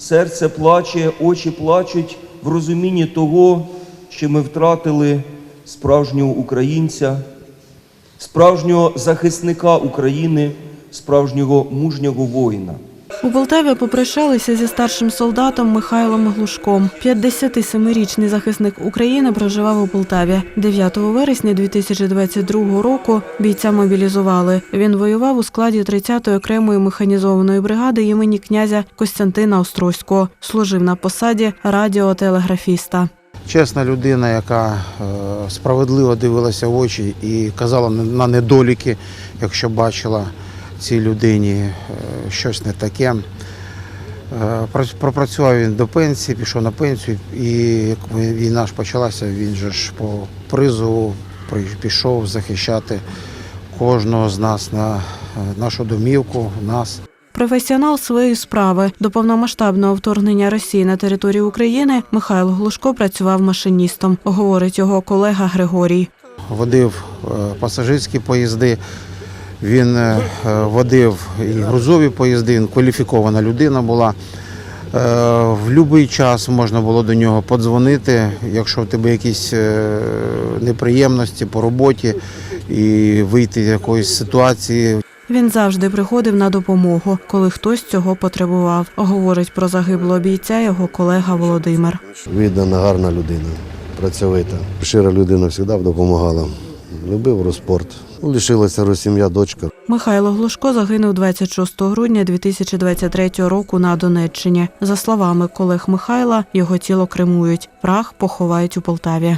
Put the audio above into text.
серце плаче, очі плачуть в розумінні того, що ми втратили справжнього українця, справжнього захисника України, справжнього мужнього воїна. У Полтаві попрощалися зі старшим солдатом Михайлом Глушком. 57-річний захисник України проживав у Полтаві. 9 вересня 2022 року бійця мобілізували. Він воював у складі 30-ї окремої механізованої бригади імені князя Костянтина Острозького. Служив на посаді радіотелеграфіста. Чесна людина, яка е, справедливо дивилася в очі і казала на недоліки, якщо бачила цій людині е, щось не таке. Е, Пропрацював він до пенсії, пішов на пенсію, і як війна ж почалася, він же ж по призову пішов захищати кожного з нас на е, нашу домівку, нас. Професіонал своєї справи до повномасштабного вторгнення Росії на територію України Михайло Глушко працював машиністом, говорить його колега Григорій. водив пасажирські поїзди, він е, е, водив і грузові поїзди, він кваліфікована людина була. Е, В будь-який час можна було до нього подзвонити, якщо в тебе якісь неприємності по роботі і вийти з якоїсь ситуації. Він завжди приходив на допомогу, коли хтось цього потребував. Говорить про загиблого бійця його колега Володимир. Віддана, гарна людина, працьовита. Щира людина завжди допомагала. Любив розспорт. Ну, Лишилася сім'я, дочка. Михайло Глушко загинув 26 грудня 2023 року на Донеччині. За словами колег Михайла, його тіло кремують. Прах поховають у Полтаві.